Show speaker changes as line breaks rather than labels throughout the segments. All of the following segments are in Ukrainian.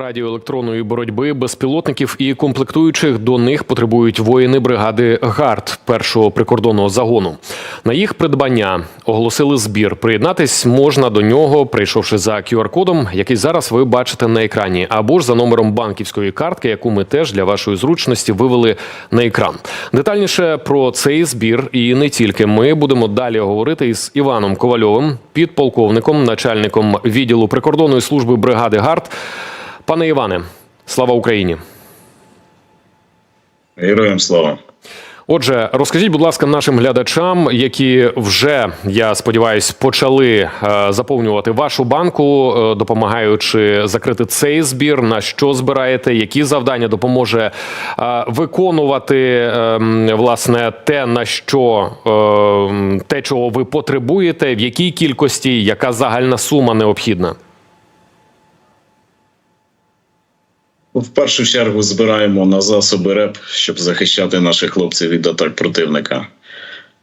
Радіоелектронної боротьби безпілотників і комплектуючих до них потребують воїни бригади ГАРД першого прикордонного загону. На їх придбання оголосили збір. Приєднатись можна до нього, прийшовши за QR-кодом, який зараз ви бачите на екрані, або ж за номером банківської картки, яку ми теж для вашої зручності вивели на екран. Детальніше про цей збір і не тільки ми будемо далі говорити із Іваном Ковальовим, підполковником, начальником відділу прикордонної служби бригади ГАРД. Пане Іване, слава Україні!
Героям слава.
Отже, розкажіть, будь ласка, нашим глядачам, які вже я сподіваюся, почали е, заповнювати вашу банку, е, допомагаючи закрити цей збір. На що збираєте? Які завдання допоможе е, виконувати е, власне те, на що е, те, чого ви потребуєте, в якій кількості, яка загальна сума необхідна?
В першу чергу збираємо на засоби РЕП, щоб захищати наших хлопців від атак противника.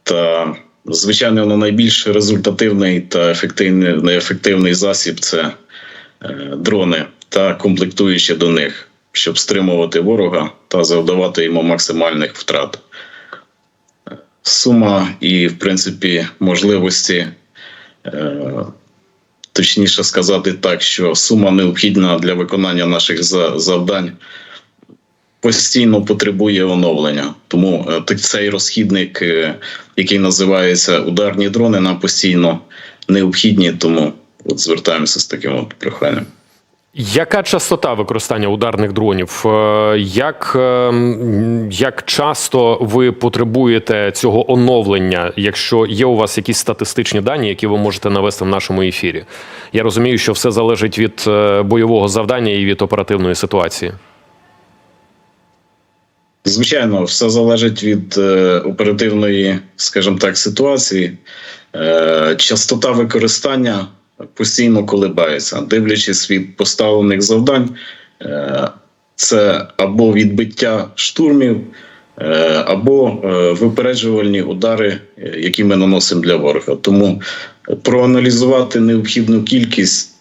Та, звичайно, на найбільш результативний та ефективний, неефективний засіб це е, дрони та комплектуючі до них, щоб стримувати ворога та завдавати йому максимальних втрат. Сума і, в принципі, можливості. Точніше сказати так, що сума необхідна для виконання наших завдань постійно потребує оновлення. Тому е, цей розхідник, е, який називається ударні дрони, нам постійно необхідні. Тому от звертаємося з таким от проханням.
Яка частота використання ударних дронів? Е, Як, е, як часто ви потребуєте цього оновлення, якщо є у вас якісь статистичні дані, які ви можете навести в нашому ефірі? Я розумію, що все залежить від е, бойового завдання і від оперативної ситуації.
Звичайно, все залежить від оперативної, скажімо так, ситуації. Частота використання постійно колебається, дивлячись від поставлених завдань, е, це або відбиття штурмів, е, або е, випереджувальні удари, які ми наносимо для ворога. Тому проаналізувати необхідну кількість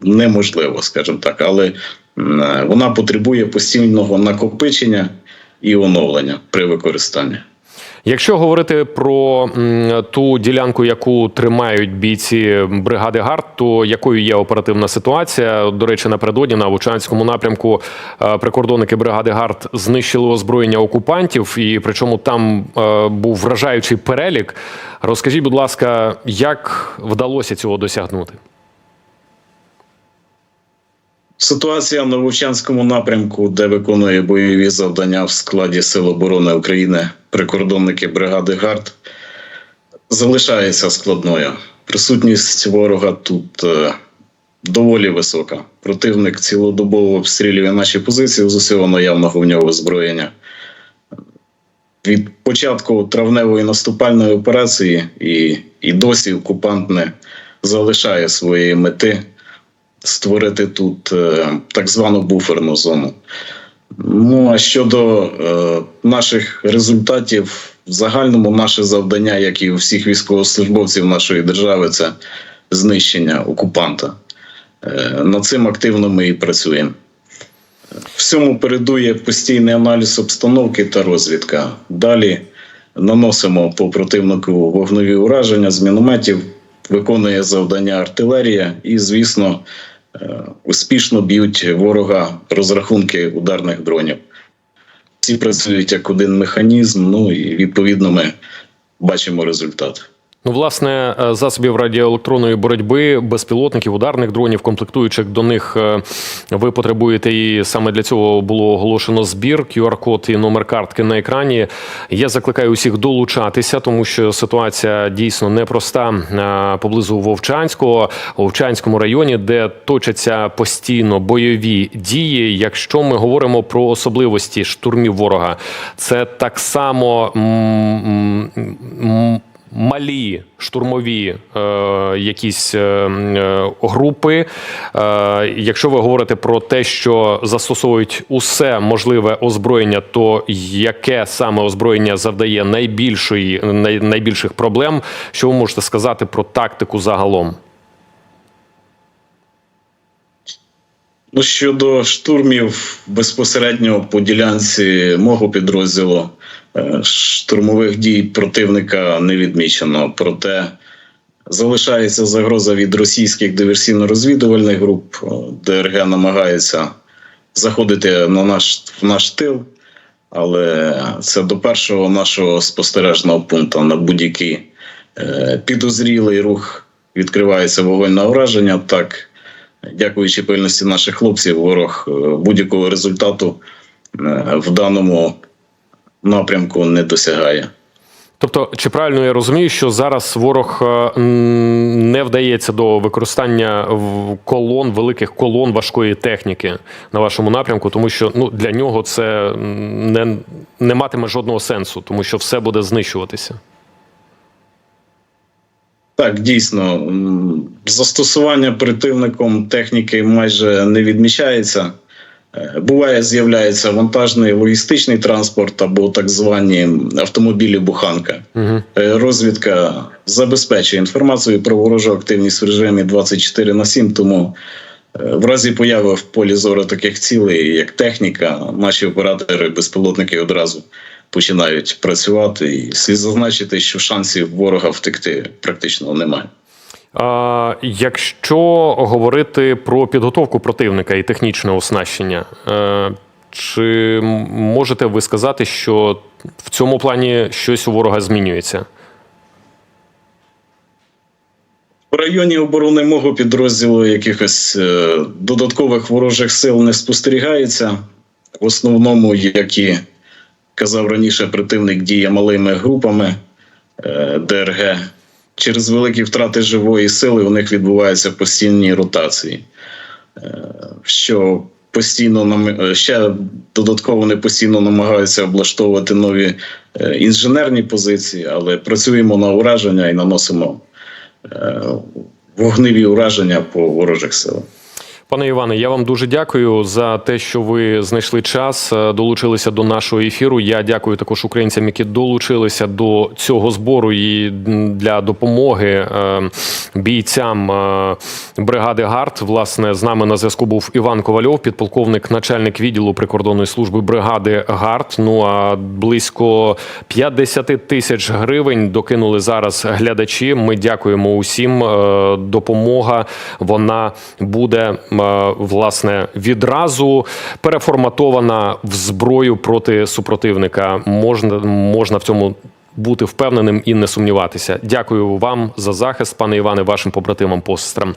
неможливо, скажімо так, але вона потребує постійного накопичення і оновлення при використанні.
Якщо говорити про ту ділянку, яку тримають бійці бригади ГАРД, то якою є оперативна ситуація? До речі, напередодні на Вовчанському напрямку е, прикордонники бригади ГАРД знищили озброєння окупантів, і причому там е, був вражаючий перелік. Розкажіть, будь ласка, як вдалося цього досягнути?
Ситуація на Вовчанському напрямку, де виконує бойові завдання в складі Сил оборони України прикордонники бригади ГАРД, залишається складною. Присутність ворога тут е, доволі висока. Противник цілодобово обстрілює наші позиції з усього наявного в нього озброєння. Від початку травневої наступальної операції і, і досі окупант не залишає своєї мети створити тут е, так звану буферну зону. Ну а щодо е, наших результатів, в загальному наше завдання, як і у всіх військовослужбовців нашої держави, це знищення окупанта. Е, над цим активно ми і працюємо. Всьому передує постійний аналіз обстановки та розвідка. Далі наносимо по противнику вогнові ураження з мінометів, виконує завдання артилерія і, звісно, успішно б'ють ворога розрахунки ударних дронів. Всі працюють як один механізм, ну і відповідно ми бачимо результат.
Ну, власне, е, засобів радіоелектронної боротьби, безпілотників, ударних дронів, комплектуючих до них е, ви потребуєте, і саме для цього було оголошено збір. QR-код і номер картки на екрані. Я закликаю усіх долучатися, тому що ситуація дійсно непроста е, поблизу Вовчанського, Вовчанському районі, де точаться постійно бойові дії. Якщо ми говоримо про особливості штурмів ворога, це так само. Малі штурмові е, якісь е, е, групи. Е, якщо ви говорите про те, що застосовують усе можливе озброєння, то яке саме озброєння завдає найбільшої най, найбільших проблем? Що ви можете сказати про тактику загалом?
Ну, щодо штурмів безпосередньо по ділянці мого підрозділу, штурмових дій противника не відмічено. Проте залишається загроза від російських диверсійно-розвідувальних груп. Е, ДРГ намагається заходити на наш, в наш тил, але це до першого нашого спостережного пункту на будь-який е, підозрілий рух відкривається вогонь на ураження. Так, дякуючи пильності наших хлопців, ворог е, будь-якого результату е, в даному напрямку не досягає.
Тобто, чи правильно я розумію, що зараз ворог е, не вдається до використання колон, великих колон важкої техніки на вашому напрямку, тому що ну для нього це не, не матиме жодного сенсу, тому що все буде знищуватися.
Так, дійсно, застосування противником техніки майже не відмічається. Е, Буває, з'являється вантажний логістичний транспорт або так звані автомобілі буханка.
Угу.
Розвідка забезпечує інформацію про ворожу активність в режимі 24 на 7, тому е, в разі появи в полі зору таких цілей, як техніка, наші оператори, безпілотники одразу починають працювати. І слід зазначити, що шансів ворога втекти практично немає.
Якщо говорити про підготовку противника і технічне оснащення, е, чи можете ви сказати, що в цьому плані щось у ворога змінюється?
В районі оборони мого підрозділу якихось е, додаткових ворожих сил не спостерігається. В основному, як і казав раніше, противник діє малими групами е, ДРГ. Через великі втрати живої сили у них відбуваються постійні ротації, е, що постійно нам е, ще додатково вони постійно намагаються облаштовувати нові е, інженерні позиції, але працюємо на ураження і наносимо вогневі ураження по ворожих силах.
Пане Іване, я вам дуже дякую за те, що ви знайшли час, е, долучилися до нашого ефіру. Я дякую також українцям, які долучилися до цього збору і для допомоги е, бійцям е, бригади ГАРД. Власне, з нами на зв'язку був Іван Ковальов, підполковник, начальник відділу прикордонної служби бригади ГАРД. Ну а близько 50 тисяч гривень докинули зараз глядачі. Ми дякуємо усім. Допомога вона буде власне відразу переформатована в зброю проти супротивника. Можна можна в цьому. Бути впевненим і не сумніватися. Дякую вам за захист, пане Іване, вашим побратимам посестрам.